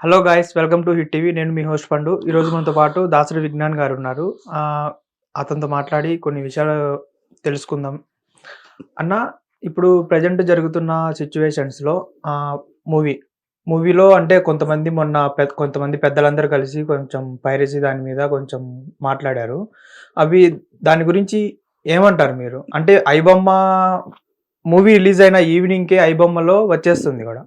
Hello guys welcome to hit TV నేను మీ host పండు ఈరోజు మనతో పాటు దాసరి విజ్ఞాన్ గారు ఉన్నారు. అతనితో మాట్లాడి కొన్ని విషయాలు తెలుసుకుందాం. అన్న ఇప్పుడు ప్రజెంట్ జరుగుతున్న సిచ్యువేషన్స్లో మూవీ మూవీలో అంటే కొంతమంది మొన్న కొంతమంది పెద్దలందరూ కలిసి కొంచెం పైరసీ దాని మీద కొంచెం మాట్లాడారు. అవి దాని గురించి ఏమంటారు మీరు? అంటే ఐబొమ్మ మూవీ రిలీజ్ అయిన ఈవినింగ్కే ఐబొమ్మలో వచ్చేస్తుంది కూడా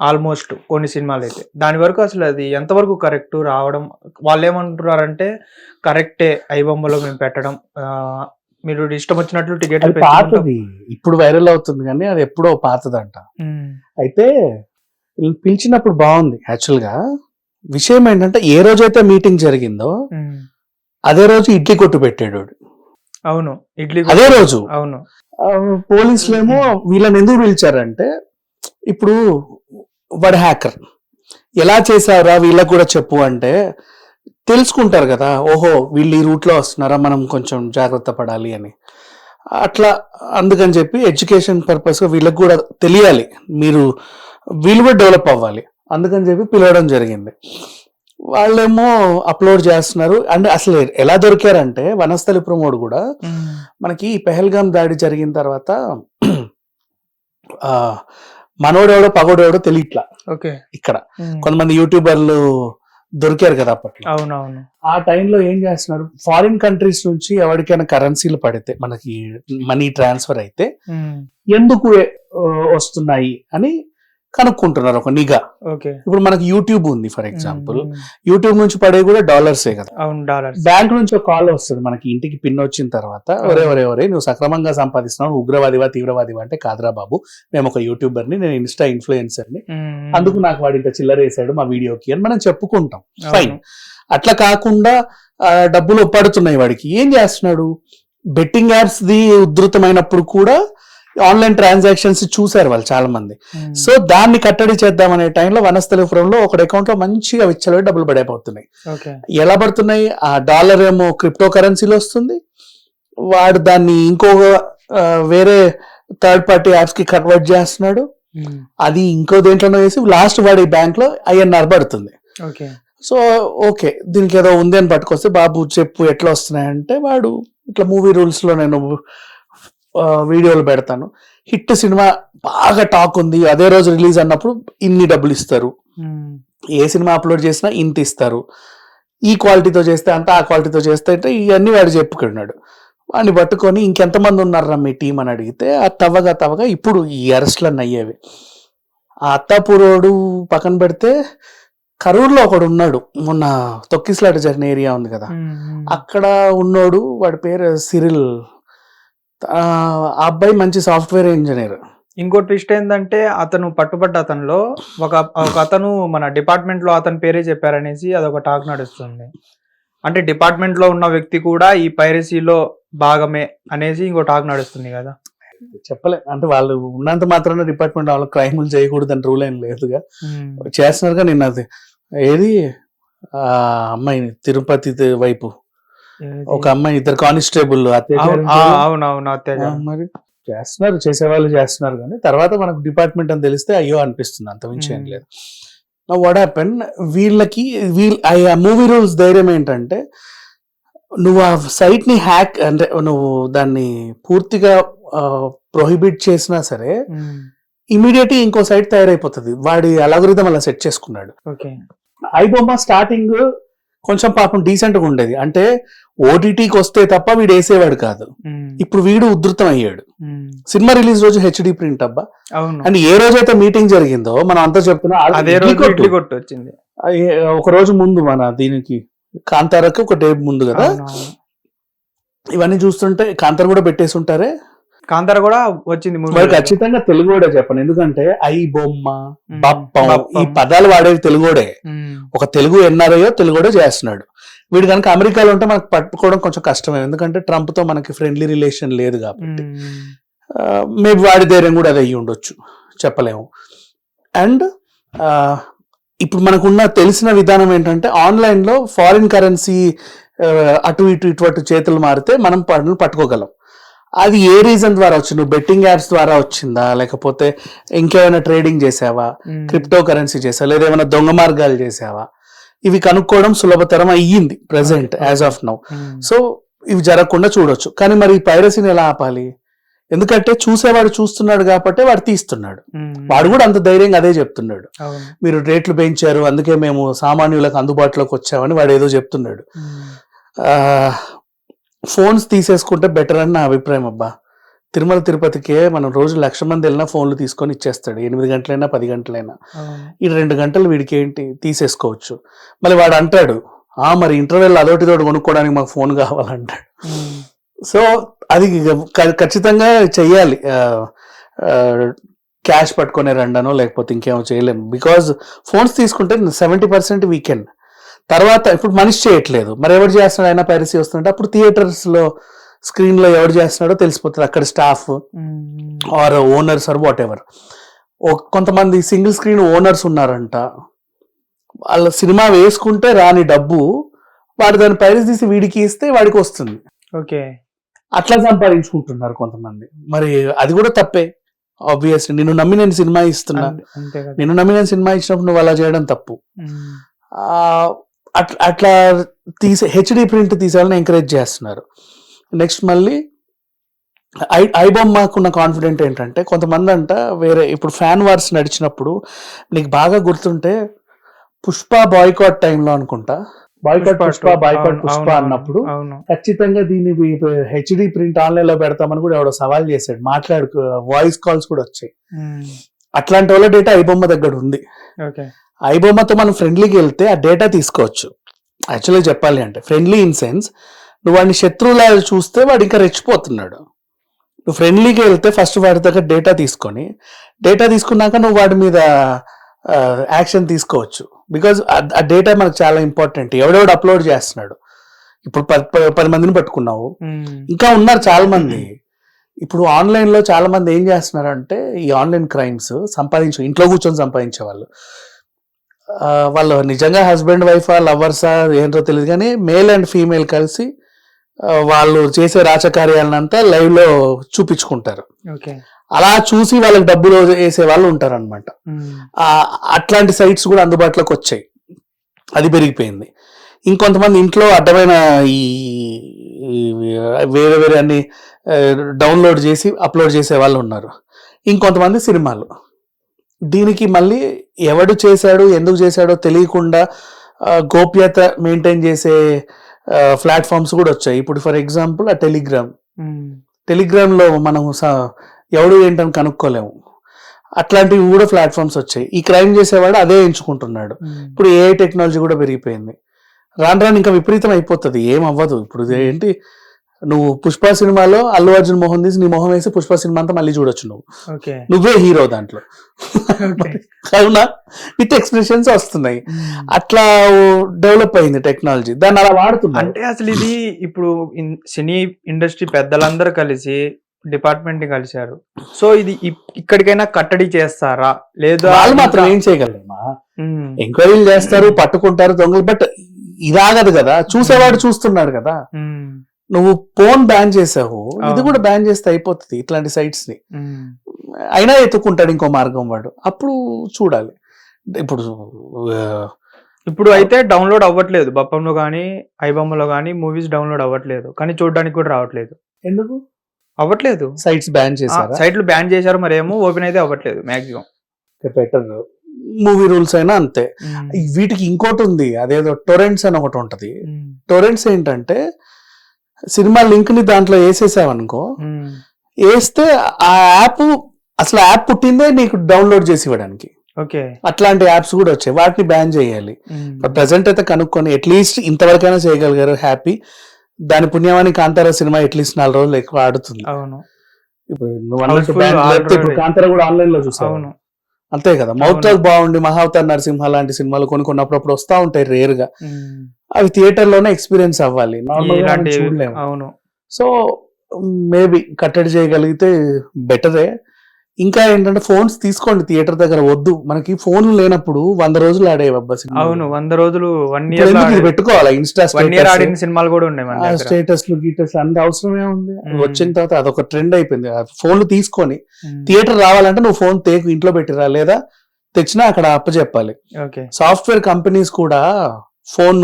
ఆల్మోస్ట్ కొన్ని సినిమాలు అయితే దాని వరకు అసలు అది ఎంతవరకు కరెక్ట్ రావడం వాళ్ళు ఏమంటున్నారంటే కరెక్టే ఐబొమ్మలో మేము పెట్టడం మీరు ఇష్టం వచ్చినట్లు టికెట్లు అది పాతది. ఇప్పుడు వైరల్ అవుతుంది కానీ అది ఎప్పుడో పాతదంట. అయితే పిలిచినప్పుడు బాగుంది యాక్చువల్గా. విషయం ఏంటంటే ఏ రోజైతే మీటింగ్ జరిగిందో అదే రోజు ఇడ్లీ కొట్టు పెట్టాడు. అవును. ఇడ్లీ అదే రోజు. అవును. పోలీసులేమో వీళ్ళని ఎందుకు పిలిచారంటే ఇప్పుడు వాడు హ్యాకర్. ఎలా చేశారా వీళ్ళకి కూడా చెప్పు అంటే తెలుసుకుంటారు కదా ఓహో వీళ్ళు ఈ రూట్లో వస్తున్నారా మనం కొంచెం జాగ్రత్త పడాలి అని. అట్లా అందుకని చెప్పి ఎడ్యుకేషన్ పర్పస్గా వీళ్ళకి కూడా తెలియాలి మీరు వీళ్ళు కూడా డెవలప్ అవ్వాలి. అందుకని చెప్పి పిలవడం జరిగింది. వాళ్ళేమో అప్లోడ్ చేస్తున్నారు. అంటే అసలు ఎలా దొరికారంటే వనస్థలి ప్రమోడ్ కూడా మనకి పెహల్గాం దాడి జరిగిన తర్వాత మనోడెవడో పగోడెవడో తెలియట్లా. ఓకే. ఇక్కడ. కొంతమంది యూట్యూబర్లు దొరికారు కదా అప్పట్లో. అవునవును. ఆ టైంలో ఏం చేస్తున్నారు? ఫారిన్ కంట్రీస్ నుంచి ఎవరికైనా కరెన్సీలు పడితే మనకి మనీ ట్రాన్స్ఫర్ అయితే ఎందుకు వస్తున్నాయి అని కనుక్కుంటున్నారు ఒక నిఘా. ఇప్పుడు మనకి యూట్యూబ్ ఉంది ఫర్ ఎగ్జాంపుల్. యూట్యూబ్ నుంచి పడే కూడా డాలర్సే కదా. బ్యాంక్ నుంచి ఒక కాల్ వస్తుంది మనకి ఇంటికి పిన్ వచ్చిన తర్వాత ఒరే ఒరే ఒరే నువ్వు సక్రమంగా సంపాదిస్తున్నావు ఉగ్రవాదివా తీవ్రవాదివా అంటే కాదురా బాబు మేము ఒక యూట్యూబర్ని నేను ఇన్స్టా ఇన్ఫ్లుయెన్సర్ని అందుకు నాకు వాడు ఇంత చిల్లర వేసాడు మా వీడియోకి అని మనం చెప్పుకుంటాం. ఫైన్ అట్లా కాకుండా డబ్బులు ఒప్పాడుతున్నాయి వాడికి. ఏం చేస్తున్నాడు? బెట్టింగ్ యాప్స్ ది ఉధృతమైనప్పుడు కూడా ఆన్లైన్ ట్రాన్సాక్షన్స్ చూశారు వాళ్ళు చాలా మంది ఉమ్, సో దాన్ని కట్టడి చేద్దామనే టైంలో వనస్థలిపురంలో ఒక అకౌంట్లో మంచిగా విచ్చలవి డబ్బులు పడైపోతున్నాయి. ఎలా పడుతున్నాయి? ఆ డాలర్ ఏమో క్రిప్టో కరెన్సీలో వస్తుంది. వాడు దాన్ని ఇంకొక ఆ, వేరే థర్డ్ పార్టీ యాప్స్కి కన్వర్ట్ చేస్తున్నాడు. ఉమ్, అది ఇంకో దేంట్లోనో వేసి లాస్ట్ వాడి బ్యాంక్లో ఐఎన్ఆర్ పడుతుంది. ఓకే. సో ఓకే దీనికి ఏదో ఉంది అని పట్టుకొస్తే బాబు చెప్పు ఎట్లా వస్తున్నాయంటే వాడు ఇట్లా మూవీ రూల్స్లో నేను వీడియోలు పెడతాను. హిట్ సినిమా బాగా టాక్ ఉంది. అదే రోజు రిలీజ్ అన్నప్పుడు ఇన్ని డబ్బులు ఇస్తారు. ఏ సినిమా అప్లోడ్ చేసినా ఇంత ఇస్తారు. ఈ క్వాలిటీతో చేస్తే అంత ఆ క్వాలిటీతో చేస్తే అంటే ఇవన్నీ వాడు చెప్పుకున్నాడు వాడిని పట్టుకొని ఇంకెంతమంది ఉన్నారా మీ టీం అని అడిగితే ఆ తవ్వగా తవ్వగా ఇప్పుడు ఈ అరెస్ట్లన్నీ అయ్యేవి. ఆ అత్తాపూరోడు పక్కన పెడితే కరూరులో ఒకడు ఉన్నాడు. మొన్న తొక్కిస్లాట జరిగిన ఏరియా ఉంది కదా. అక్కడ ఉన్నోడు వాడి పేరు సిరిల్. ఆ అబ్బాయి మంచి సాఫ్ట్వేర్ ఇంజనీర్. ఇంకో ట్విస్ట్ ఏంటంటే అతను పట్టుబడ్డ అతనిలో ఒక ఒక అతను మన డిపార్ట్మెంట్లో అతని పేరే చెప్పారనేసి అదొక టాక్ నడుస్తుంది. అంటే డిపార్ట్మెంట్లో ఉన్న వ్యక్తి కూడా ఈ పైరసీలో భాగమే అనేసి ఇంకో టాక్ నడుస్తుంది కదా. చెప్పలే. అంటే వాళ్ళు ఉన్నంత మాత్రాన డిపార్ట్మెంట్ వాళ్ళు క్రైములు చేయకూడదు అని రూల్ ఏం లేదుగా. చేస్తున్నారుగా నిన్న అది ఏది? ఆ అమ్మాయిని తిరుపతి వైపు? ఒక అమ్మాయి ఇద్దరు కానిస్టేబుల్ అవునవును అత్యాచారం మరి చేస్తున్నారు చేసేవాళ్ళు చేస్తున్నారు కానీ తర్వాత మనకు డిపార్ట్మెంట్ అని తెలిస్తే అయ్యో అనిపిస్తుంది అంత మించి ఏం. లేదు. వాట్ హ్యాపెన్ వీళ్ళకి వీళ్ళ ఆ మూవీ రూల్స్ ధైర్యం ఏంటంటే నువ్వు ఆ సైట్ని హ్యాక్ అంటే నువ్వు దాన్ని పూర్తిగా ప్రొహిబిట్ చేసినా సరే ఇమీడియట్ ఇంకో సైట్ తయారైపోతుంది. వాడి అలగరిథం అలా సెట్ చేసుకున్నాడు. ఓకే. ఐబొమ్మ స్టార్టింగ్ కొంచెం పాపం డీసెంట్గా ఉండేది. అంటే ఓటీటీకి వస్తే తప్ప వీడు వేసేవాడు కాదు ఇప్పుడు వీడు ఉధృతం అయ్యాడు సినిమా రిలీజ్ రోజు హెచ్డి ప్రింట్ అబ్బా. అండ్ ఏ రోజైతే మీటింగ్ జరిగిందో మనం అంతా చెప్తున్నా ఒక రోజు ముందు మన దీనికి కాంతారకి ఒక డే ముందు కదా. ఇవన్నీ చూస్తుంటే కాంతార కూడా పెట్టేసి ఉంటారే కాంతార కూడా వచ్చింది మరి. ఖచ్చితంగా తెలుగుడే చెప్పను. ఎందుకంటే ఐ బొమ్మ బప్పం. ఈ పదాలు వాడేవి తెలుగుడే ఒక తెలుగు ఎన్ఆర్ఐయో తెలుగుడే చేస్తున్నాడు. వీడు కనుక అమెరికాలో ఉంటే మనకు పట్టుకోవడం కొంచెం కష్టమే. ఎందుకంటే ట్రంప్తో మనకి ఫ్రెండ్లీ రిలేషన్ లేదు కాబట్టి. మేబీ వాడి ధైర్యం కూడా అది అయ్యి ఉండొచ్చు. చెప్పలేము. అండ్ ఇప్పుడు మనకున్న తెలిసిన విధానం ఏంటంటే ఆన్లైన్లో ఫారిన్ కరెన్సీ అటు ఇటు ఇటు అటు చేతులు మారితే మనం పనులు పట్టుకోగలం. అది ఏ రీజన్ ద్వారా వచ్చింది? నువ్వు బెట్టింగ్ యాప్స్ ద్వారా వచ్చిందా? లేకపోతే ఇంకేమైనా ట్రేడింగ్ చేసావా? ఉమ్, క్రిప్టో కరెన్సీ చేసావా? లేదా ఏమైనా దొంగ మార్గాలు చేసావా? ఇవి కనుక్కోవడం సులభతరం అయ్యింది present Okay, as of now so ఇవి జరగకుండా చూడొచ్చు. కానీ మరి ఈ పైరసీని ఎలా ఆపాలి? ఎందుకంటే చూసేవాడు చూస్తున్నాడు కాబట్టి వాడు తీస్తున్నాడు. ఉమ్, వాడు కూడా అంత ధైర్యంగా అదే చెప్తున్నాడు. మీరు రేట్లు పెంచారు అందుకే మేము సామాన్యులకు అందుబాటులోకి వచ్చామని వాడు ఏదో చెప్తున్నాడు. ఫోన్స్ తీసేసుకుంటే బెటర్ అని నా అభిప్రాయం అబ్బా. తిరుమల తిరుపతికే మనం రోజు లక్ష మంది వెళ్ళినా ఫోన్లు తీసుకొని ఇచ్చేస్తాడు. ఎనిమిది గంటలైనా పది గంటలైనా. ఈ రెండు గంటలు వీడికి ఏంటి తీసేసుకోవచ్చు. మళ్ళీ వాడు అంటాడు ఆ మరి ఇంటర్వెల్ అదోటి తోటి కొనుక్కోవడానికి మాకు ఫోన్ కావాలంటాడు. ఉమ్, సో అది ఖచ్చితంగా చెయ్యాలి. క్యాష్ పట్టుకునే రండనో లేకపోతే ఇంకేమో చేయలేము బికాజ్ ఫోన్స్ తీసుకుంటే సెవెంటీ పర్సెంట్ వీకెండ్. తర్వాత ఇప్పుడు మనిషి చేయట్లేదు. మరి ఎవరు చేస్తున్నాడు? అయినా పైరసీ వస్తుంటే అప్పుడు థియేటర్స్ స్క్రీన్లో ఎవరు చేస్తున్నాడో తెలిసిపోతుంది. అక్కడ staff or owners or whatever కొంతమంది సింగిల్ స్క్రీన్ ఓనర్స్ ఉన్నారంట. వాళ్ళ సినిమా వేసుకుంటే రాని డబ్బు వాడు దాని పైరస్ తీసి వీడికి ఇస్తే వాడికి వస్తుంది. ఓకే. అట్లా సంపాదించుకుంటున్నారు కొంతమంది. మరి అది కూడా తప్పే. ఆబ్వియస్లీ నిన్ను నమ్మి నేను సినిమా ఇస్తున్నా. నిన్ను నమ్మి నేను సినిమా ఇచ్చినప్పుడు నువ్వు అలా చేయడం తప్పు. అట్లా తీసే హెచ్డి ప్రింట్ తీసేయాలని ఎంకరేజ్ చేస్తున్నారు. నెక్స్ట్ మళ్ళీ ఐ ఐబొమ్మకున్న కాన్ఫిడెంట్ ఏంటంటే కొంతమంది అంట వేరే ఇప్పుడు ఫ్యాన్ వార్స్ నడిచినప్పుడు నీకు బాగా గుర్తుంటే పుష్ప బాయ్కాట్ టైంలో అనుకుంటా. బాయ్కాట్ పుష్ప బాయ్కాట్ పుష్ప అన్నప్పుడు ఖచ్చితంగా దీన్ని హెచ్డి ప్రింట్ ఆన్లైన్లో పెడతామని కూడా ఎవడో సవాల్ చేశాడు. మాట్లాడు వాయిస్ కాల్స్ కూడా వచ్చాయి. అట్లాంటి వాళ్ళ డేటా ఐబొమ్మ దగ్గర ఉంది. ఐబొమ్మతో మనం ఫ్రెండ్లీకి వెళ్తే ఆ డేటా తీసుకోవచ్చు. యాక్చువల్గా చెప్పాలి అంటే ఫ్రెండ్లీ ఇన్ సెన్స్ నువ్వు వాడిని శత్రువులా చూస్తే వాడు ఇంకా రెచ్చిపోతున్నాడు. నువ్వు ఫ్రెండ్లీకి వెళ్తే ఫస్ట్ వాడి దగ్గర డేటా తీసుకొని డేటా తీసుకున్నాక నువ్వు వాడి మీద యాక్షన్ తీసుకోవచ్చు. బికాజ్ ఆ డేటా మనకు చాలా ఇంపార్టెంట్ ఎవడెవడు అప్లోడ్ చేస్తున్నాడు. ఇప్పుడు పది మందిని పట్టుకున్నావు. ఇంకా ఉన్నారు చాలా మంది ఇప్పుడు ఆన్లైన్లో చాలా మంది ఏం చేస్తున్నారు అంటే ఈ ఆన్లైన్ క్రైమ్స్ సంపాదించు ఇంట్లో కూర్చొని సంపాదించే వాళ్ళు వాళ్ళు నిజంగా హస్బెండ్ వైఫా లవర్సా ఏంటో తెలియదు కానీ మేల్ అండ్ ఫీమేల్ కలిసి వాళ్ళు చేసే రాచకార్యాలనంతా లైవ్లో చూపించుకుంటారు. ఓకే. అలా చూసి వాళ్ళకి డబ్బులు వేసే వాళ్ళు ఉంటారు అనమాట అట్లాంటి సైట్స్ కూడా అందుబాటులోకి వచ్చాయి. అది పెరిగిపోయింది. ఇంకొంతమంది ఇంట్లో అడ్డమైన ఈ వేరే వేరే అన్ని డౌన్లోడ్ చేసి అప్లోడ్ చేసే వాళ్ళు ఉన్నారు. ఇంకొంతమంది సినిమాలు. దీనికి మళ్ళీ ఎవడు చేశాడు ఎందుకు చేశాడో తెలియకుండా గోప్యత మెయింటైన్ చేసే ప్లాట్ఫామ్స్ కూడా వచ్చాయి. ఇప్పుడు ఫర్ ఎగ్జాంపుల్ ఆ టెలిగ్రామ్ టెలిగ్రామ్లో మనం ఎవడు ఏంటని కనుక్కోలేము. అట్లాంటివి కూడా ప్లాట్ఫామ్స్ వచ్చాయి. ఈ క్రైమ్ చేసేవాడు అదే ఎంచుకుంటున్నాడు. ఇప్పుడు ఏఐ టెక్నాలజీ కూడా పెరిగిపోయింది. రాను రాను ఇంకా విపరీతం అయిపోతుంది. ఏం అవ్వదు. ఇప్పుడు ఏంటి? నువ్వు పుష్ప సినిమాలో అల్లు అర్జున్ మొహం తీసి నీ మొహం వేసి పుష్ప సినిమా అంతా మళ్ళీ చూడొచ్చు నువ్వు. నువ్వే హీరో దాంట్లో. అవునా? విత్ ఎక్స్ప్రెషన్స్ వస్తున్నాయి. అట్లా డెవలప్ అయింది టెక్నాలజీ. దాన్ని అలా వాడుతున్నారు. అంటే అసలు ఇది ఇప్పుడు సినీ ఇండస్ట్రీ పెద్దలందరూ కలిసి డిపార్ట్మెంట్ని కలిశారు. సో ఇది ఇక్కడికైనా కట్టడి చేస్తారా? లేదా వాళ్ళు మాత్రం ఏం చేయగలరమ్మా ఎంక్వైరీలు చేస్తారు పట్టుకుంటారు దొంగలు. బట్ ఇదాగదు కదా. చూసేవాడు చూస్తున్నాడు కదా. నువ్వు ఫోన్ బ్యాన్ చేసావు ఇది. కూడా బ్యాన్ చేస్తే అయిపోతుంది ఇట్లాంటి సైట్స్ని. అయినా ఎత్తుకుంటాడు ఇంకో మార్గం వాడు. అప్పుడు చూడాలి. ఇప్పుడు ఇప్పుడు అయితే డౌన్లోడ్ అవ్వట్లేదు. బప్పంలో కానీ ఐబొమ్మలో కానీ మూవీస్ డౌన్లోడ్ అవ్వట్లేదు. కానీ చూడడానికి కూడా రావట్లేదు. ఎందుకు? అవ్వట్లేదు. సైట్స్ బ్యాన్ చేశారా? సైట్లు బ్యాన్ చేశారు మరి ఏమో ఓపెన్ అయితే అవ్వట్లేదు మాక్సిమం బెటర్ మూవీ రూల్స్ అయినా అంతే. వీటికి ఇంకోటి ఉంది. అదేదో టొరెంట్స్ అని ఒకటి ఉంటది. టొరెంట్స్ ఏంటంటే సినిమా లింక్ని దాంట్లో వేసేసావనుకో వేస్తే ఆ యాప్ అసలు యాప్ పుట్టిందే నీకు డౌన్లోడ్ చేసి ఇవ్వడానికి. ఓకే. అట్లాంటి యాప్స్ కూడా వచ్చాయి. వాటిని బ్యాన్ చేయాలి. ప్రజెంట్ అయితే కనుక్కొని అట్లీస్ట్ ఇంతవరకైనా చేయగలిగారు హ్యాపీ. దాని పుణ్యమాని కాంతారా సినిమా అట్లీస్ట్ నాలుగు రోజులు ఎక్కువ ఆడుతుంది. అవును. ఇప్పుడు నువ్వు already. కాంతారా కూడా ఆన్లైన్లో చూసావు? అవును. అంతే కదా. మౌత్ బాగుండి మహావతార్ నరసింహ లాంటి సినిమాలు కొన్ని కొన్ని అప్పుడప్పుడు వస్తా ఉంటాయి రేర్గా. అవి థియేటర్లోనే ఎక్స్పీరియన్స్ అవ్వాలి. నార్మల్ చూడలేము. అవును. సో మేబీ కట్టడి చేయగలిగితే బెటరే ఇంకా ఏంటంటే ఫోన్స్ తీసుకోండి థియేటర్ దగ్గర వద్దు. మనకి ఫోన్లు లేనప్పుడు వంద రోజులు ఆడేవి అబ్బా సినిమా అవును వంద రోజులు వన్ ఇయర్ పెట్టుకోవాలా? ఇన్స్టా వన్ ఇయర్ ఆడిన సినిమాలు కూడా ఉన్నాయి స్టేటస్లు గీటస్ అంత అవసరమే ఉంది. వచ్చిన తర్వాత అదొక ట్రెండ్ అయిపోయింది. ఫోన్లు తీసుకొని థియేటర్ రావాలంటే నువ్వు ఫోన్ తేకు ఇంట్లో పెట్టిరా లేదా తెచ్చినా అక్కడ అప్పచెప్పాలి ఓకే. సాఫ్ట్వేర్ కంపెనీస్ కూడా ఫోన్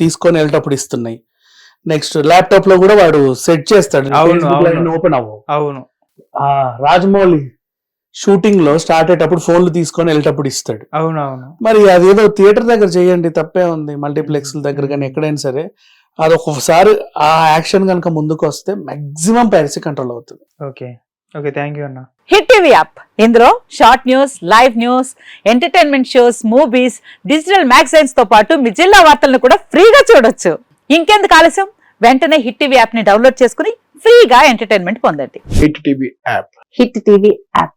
తీసుకొని వెళ్ళేటప్పుడు ఇస్తున్నాయి. నెక్స్ట్ ల్యాప్టాప్లో కూడా వాడు సెట్ చేస్తాడు. ఓపెన్ అవ్వవు అవును. రాజమౌళి షూటింగ్లో స్టార్ట్ అయ్యేటప్పుడు ఫోన్లు తీసుకొని వెళ్ళేటప్పుడు ఇస్తాడు. అవును అవును మరి అదేదో థియేటర్ దగ్గర చేయండి తప్పే ఉంది. మల్టీప్లెక్స్ దగ్గర కానీ ఎక్కడైనా సరే అది ఒక్కొక్కసారి ఆ యాక్షన్ కనుక ముందుకు వస్తే మాక్సిమం పైరసీ కంట్రోల్ అవుతుంది. ఓకే. ఓకే థ్యాంక్ యూ అన్న. Hit TV app. ఇందులో short news live news entertainment shows movies digital మ్యాగజైన్స్తో పాటు మీ జిల్లా వార్తలను కూడా ఫ్రీగా చూడొచ్చు. ఇంకెందుకు ఆలస్యం? వెంటనే హిట్ టీవీ యాప్ని డౌన్లోడ్ చేసుకుని ఫ్రీగా ఎంటర్టైన్మెంట్ పొందండి. Hit TV app. Hit TV app.